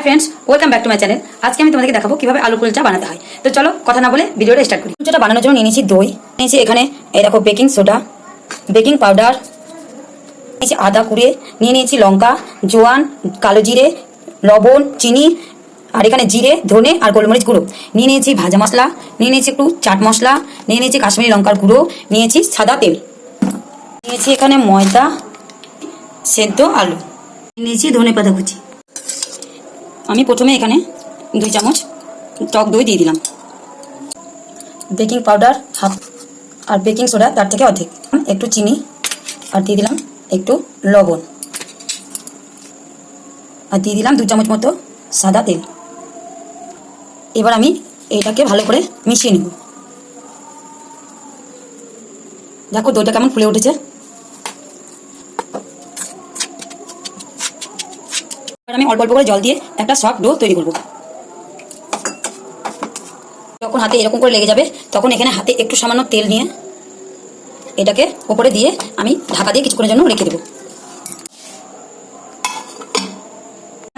Hi friends welcome back to my channel আজকে আমি তোমাদেরকে দেখাবো কীভাবে আলু কুলচা বানাতে হয় তো চলো কথা না বলে ভিডিওটা স্টার্ট করি কুলচাটা বানানোর জন্য নিয়ে নিয়েছি দই নিয়েছি এখানে এই দেখো বেকিং সোডা বেকিং পাউডার নিয়েছি আদা কুড়ে নিয়ে নিয়েছি লঙ্কা জোয়ান কালো জিরে লবণ চিনি আর এখানে জিরে ধনে আর গোলমরিচ গুঁড়ো নিয়ে নিয়েছি ভাজা মশলা নিয়ে নিয়েছি একটু চাট মশলা নিয়ে নিয়েছি কাশ্মীরি লঙ্কার গুঁড়ো নিয়েছি সাদা তেল নিয়েছি এখানে ময়দা সেদ্ধ আলু নিয়েছি ধনে পাতা কুচি আমি প্রথমে এখানে দুই চামচ টক দই দিয়ে দিলাম। বেকিং পাউডার হাফ আর বেকিং সোডা তার থেকে অর্ধেক একটু চিনি আর দিয়ে দিলাম একটু লবণ। আর দিয়ে দিলাম দু চামচ মতো সাদা তেল। এবার আমি এটাকে ভালো করে মিশিয়ে নেব। দেখো দইটা কেমন ফুলে উঠেছে। এবার আমি অল্প অল্প করে জল দিয়ে একটা সফট ডো তৈরি করব। যখন হাতে এরকম করে লেগে যাবে, তখন এখানে হাতে একটু সামান্য তেল নিয়ে এটাকে ওপরে দিয়ে আমি ঢাকা দিয়ে কিছুক্ষণের জন্য রেখে দেবো।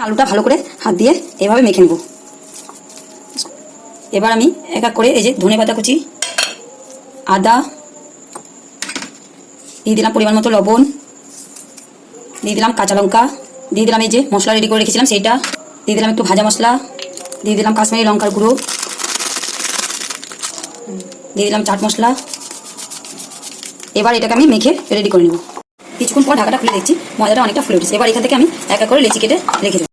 আলুটা ভালো করে হাত দিয়ে এভাবে মেখে নেব। এবার আমি এক এক করে এই যে ধনে পাতা কুচি, আদা, দিয়ে দিলাম পরিমাণ মতো লবণ, দিয়ে দিলাম কাঁচা লঙ্কা দিয়ে দিলাম এই যে মশলা রেডি করে রেখেছিলাম, সেইটা। দিয়ে দিলাম একটু ভাজা মশলা, দিয়ে দিলাম কাশ্মীরি লঙ্কার গুঁড়ো। দিয়ে দিলাম চাট মশলা। এবার এটাকে আমি মেখে রেডি করে নেব। কিছুক্ষণ পর ঢাকাটা খুলে দেখছি মজাটা অনেকটা ফুলে উঠেছে। এবার এখান থেকে আমি এক এক করে লেচি কেটে রেখে দেবো।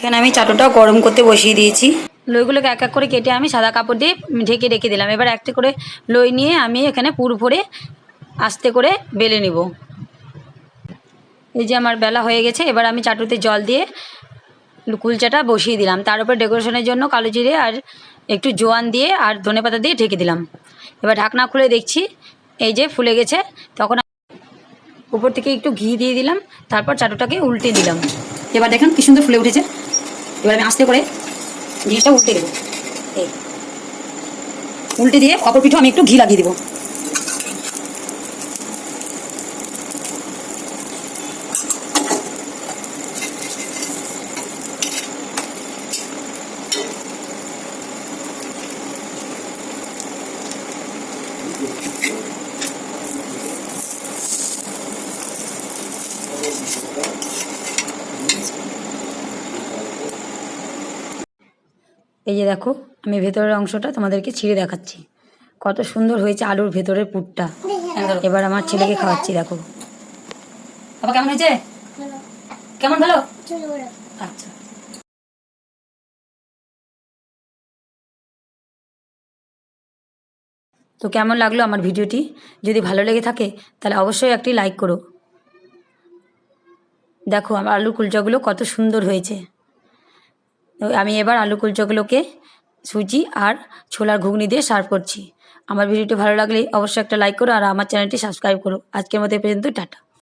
এখানে আমি চাটুটা গরম করতে বসিয়ে দিয়েছি। লইগুলোকে এক এক করে কেটে আমি সাদা কাপড় দিয়ে ঢেকে রেখে দিলাম। এবার একটা করে লই নিয়ে আমি এখানে পুর ভরে আস্তে করে বেলে নিব। এই যে আমার বেলা হয়ে গেছে, এবার আমি চাটুতে জল দিয়ে কুলচাটা বসিয়ে দিলাম। তার উপর ডেকোরেশনের জন্য কালো জিরে আর একটু জোয়ান দিয়ে আর ধনেপাতা দিয়ে ঢেকে দিলাম। এবার ঢাকনা খুলে দেখছি, এই যে ফুলে গেছে। তখন উপর থেকে একটু ঘি দিয়ে দিলাম, তারপর চাটুটাকে উল্টে দিলাম। এবার দেখেন কি সুন্দর ফুলে উঠেছে। এবার আমি আস্তে করে জিনিসটা উল্টে দেবো। এই। উল্টে দিয়ে অপর পিঠে আমি একটু ঘি লাগিয়ে দেবো। এই যে দেখো, আমি ভেতরের অংশটা তোমাদেরকে ছিঁড়ে দেখাচ্ছি। কত সুন্দর হয়েছে আলুর ভেতরের পুরটা। এবার আমার ছেলেকে খাওয়াচ্ছি, দেখো। বাবা, কেমন হয়েছে? কেমন ভালো? আচ্ছা। তো কেমন লাগল আমার ভিডিওটি? যদি ভালো লেগে থাকে, তাহলে অবশ্যই একটি লাইক করো। দেখো আমার আলু কুলচাগুলো কত সুন্দর হয়েছে। আমি এবার আলু কুলচাগুলোকে সুজি আর ছোলার ঘুগনি দিয়ে সার্ভ করছি। আমার ভিডিওটি ভালো লাগলে অবশ্যই একটা লাইক করো আর আমার চ্যানেলটি সাবস্ক্রাইব করো। আজকের মতো পর্যন্ত টাটা।